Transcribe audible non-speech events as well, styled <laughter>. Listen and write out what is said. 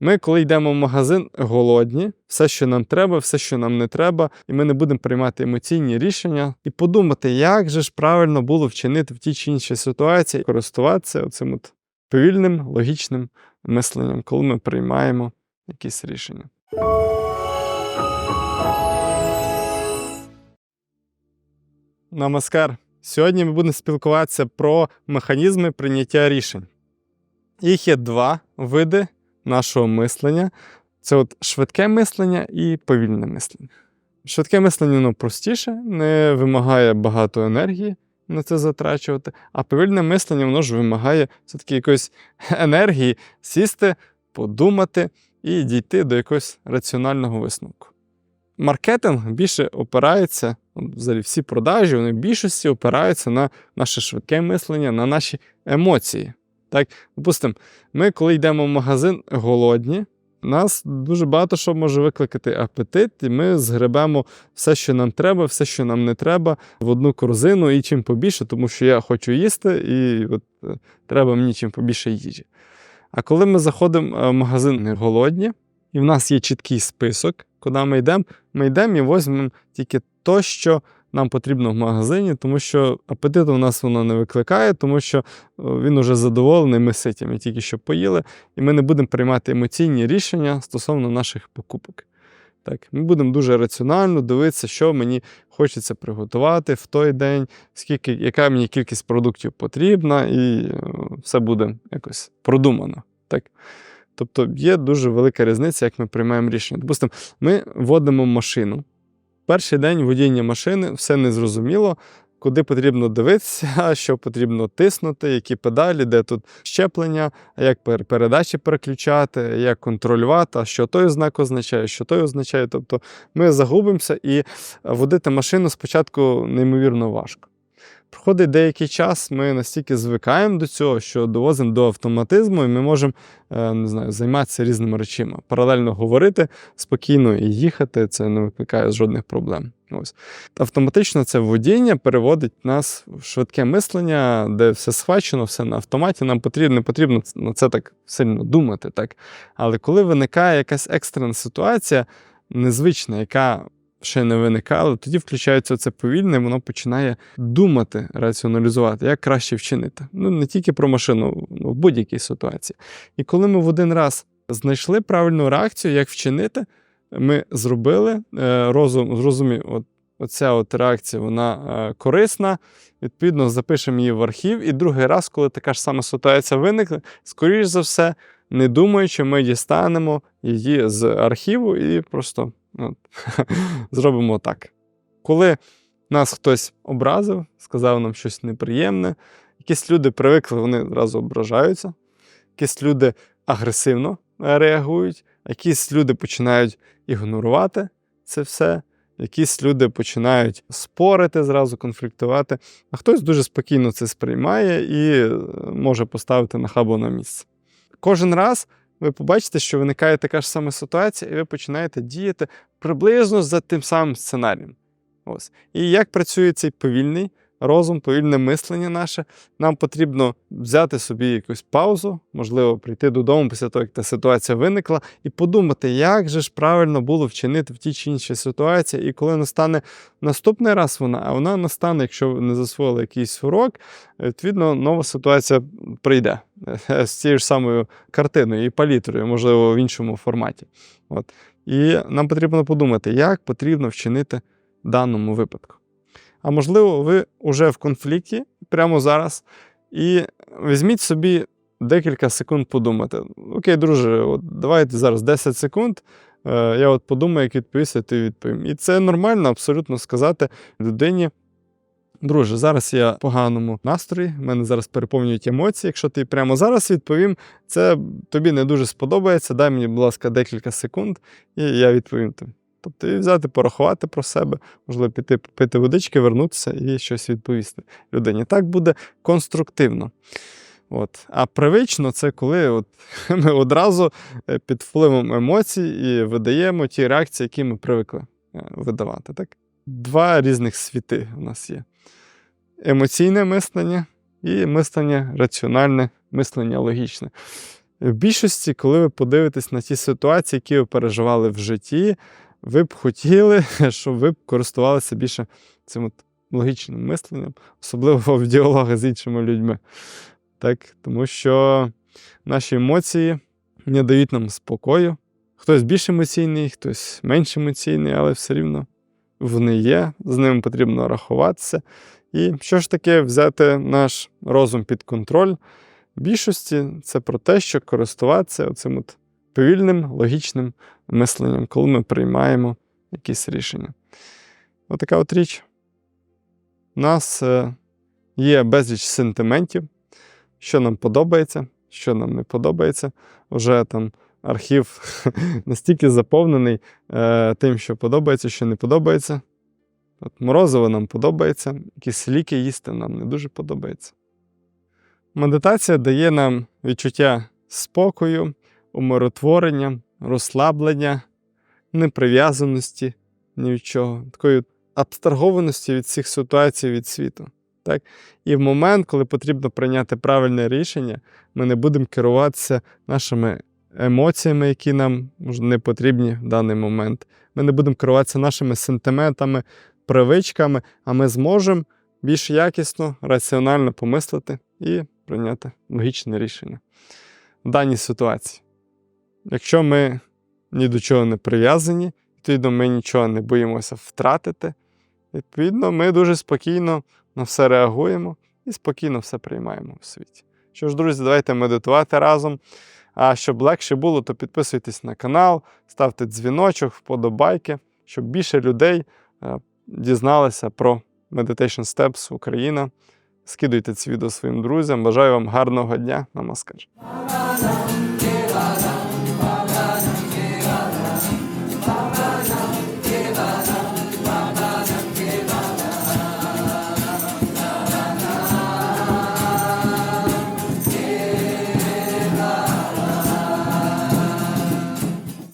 Ми, коли йдемо в магазин, голодні, все, що нам треба, все, що нам не треба, і ми не будемо приймати емоційні рішення і подумати, як же ж правильно було вчинити в тій чи іншій ситуації, користуватися оцим от повільним логічним мисленням, коли ми приймаємо якісь рішення. Намаскар. Сьогодні ми будемо спілкуватися про механізми прийняття рішень. Їх є два види нашого мислення: це от швидке мислення і повільне мислення. Швидке мислення воно простіше, не вимагає багато енергії на це затрачувати, а повільне мислення воно ж вимагає все-таки якоїсь <laughs> енергії сісти, подумати і дійти до якогось раціонального висновку. Маркетинг більше опирається, взагалі всі продажі, вони в більшості опираються на наше швидке мислення, на наші емоції. Так, допустимо, ми, коли йдемо в магазин голодні, нас дуже багато що може викликати апетит, і ми згребемо все, що нам треба, все, що нам не треба, в одну корзину і чим побільше, тому що я хочу їсти, і от, е, треба мені чим побільше їжі. А коли ми заходимо е, в магазин голодні, і в нас є чіткий список, куди ми йдемо, ми йдемо і візьмемо тільки то, що нам потрібно в магазині, тому що апетиту в нас воно не викликає, тому що е, він уже задоволений, ми ситі, ми тільки що поїли, і ми не будемо приймати емоційні рішення стосовно наших покупок. Так, Ми будемо дуже раціонально дивитися, що мені хочеться приготувати в той день, скільки, яка мені кількість продуктів потрібна, і е, все буде якось продумано. Так? Тобто є дуже велика різниця, як ми приймаємо рішення. Допустимо, ми вводимо машину. Перший день водіння машини все незрозуміло, куди потрібно дивитися, <laughs> що потрібно тиснути, які педалі, де тут щеплення, як пер- передачі переключати, як контролювати, що той знак означає, що той означає. Тобто ми загубимося і водити машину спочатку неймовірно важко. Проходить деякий час, ми настільки звикаємо до цього, що довозимо до автоматизму, і ми можемо е, не знаю, займатися різними речами. Паралельно говорити спокійно і їхати, це не викликає жодних проблем. Ось. Автоматично це водіння переводить нас в швидке мислення, де все схвачено, все на автоматі. Нам потрібно, не потрібно на це так сильно думати. Так? Але коли виникає якась екстрена ситуація, незвична, яка ще не виникала, тоді включається це повільне, воно починає думати, раціоналізувати, як краще вчинити. Ну не тільки про машину, ну, в будь-якій ситуації. І коли ми в один раз знайшли правильну реакцію, як вчинити, ми зробили е, розум, зрозумів, от, оця от реакція вона е, корисна. Відповідно, запишемо її в архів. І другий раз, коли така ж сама ситуація виникне, скоріш за все, не думаючи, ми дістанемо її з архіву і просто от, <laughs> зробимо так. Коли нас хтось образив, сказав нам щось неприємне, якісь люди привикли, вони одразу ображаються, якісь люди агресивно реагують, якісь люди починають ігнорувати це все. Якісь люди починають спорити, зразу конфліктувати, а хтось дуже спокійно це сприймає і е, може поставити на хабу на місце. Кожен раз ви побачите, що виникає така ж сама ситуація, і ви починаєте діяти приблизно за тим самим сценарієм. Ось. І як працює цей повільний розум, повільне мислення наше, нам потрібно взяти собі якусь паузу, можливо, прийти додому після того, як та ситуація виникла, і подумати, як же ж правильно було вчинити в тій чи іншій ситуації. І коли настане наступний раз вона, а вона настане, якщо не засвоїли якийсь урок, відповідно, нова ситуація прийде <laughs> з цією ж самою картиною і палітрою, можливо, в іншому форматі. От. І нам потрібно подумати, як потрібно вчинити в даному випадку. А можливо, ви вже в конфлікті прямо зараз, і візьміть собі декілька секунд подумати. Окей, друже, от давайте зараз 10 секунд. е, Я от подумаю, як відповісти, ти відповім. І це нормально абсолютно сказати людині. Друже, зараз я в поганому настрої, мене зараз переповнюють емоції. Якщо ти прямо зараз відповім, це тобі не дуже сподобається. Дай мені, будь ласка, декілька секунд, і я відповім тобі. Тобто і взяти, порахувати про себе, можливо, піти пити водички, вернутися і щось відповісти людині. Так буде конструктивно. От. А привично це коли от, <laughs> ми одразу е, під впливом емоцій і видаємо ті реакції, які ми привикли е, видавати. Так? Два різних світи у нас є: емоційне мислення і мислення раціональне, мислення логічне. В більшості, коли ви подивитесь на ті ситуації, які ви переживали в житті, ви б хотіли, <laughs> щоб ви б користувалися більше цим от логічним мисленням, особливо в діалогах з іншими людьми. Так? Тому що наші емоції не дають нам спокою. Хтось більш емоційний, хтось менш емоційний, але все рівно вони є, з ними потрібно рахуватися. І що ж таке взяти наш розум під контроль? В більшості це про те, що користуватися цим от повільним логічним мисленням, коли ми приймаємо якісь рішення. Отака от річ. У нас е, є безліч сентиментів, що нам подобається, що нам не подобається. Уже там архів <laughs> настільки заповнений е, тим, що подобається, що не подобається. От морозиво нам подобається, якісь ліки їсти нам не дуже подобається. Медитація дає нам відчуття спокою, умиротворення, розслаблення, неприв'язаності ні від чого, такої абстрагованості від всіх ситуацій від світу. Так? І в момент, коли потрібно прийняти правильне рішення, ми не будемо керуватися нашими емоціями, які нам не потрібні в даний момент. Ми не будемо керуватися нашими сентиментами, привичками, а ми зможемо більш якісно, раціонально помислити і прийняти логічне рішення в даній ситуації. Якщо ми ні до чого не прив'язані, відповідно, ми нічого не боїмося втратити, відповідно, ми дуже спокійно на все реагуємо і спокійно все приймаємо в світі. Що ж, друзі, давайте медитувати разом. А щоб легше було, то підписуйтесь на канал, ставте дзвіночок, вподобайки, щоб більше людей е, дізналися про Meditation Steps Україна. Скидуйте це відео своїм друзям. Бажаю вам гарного дня. Намаскар.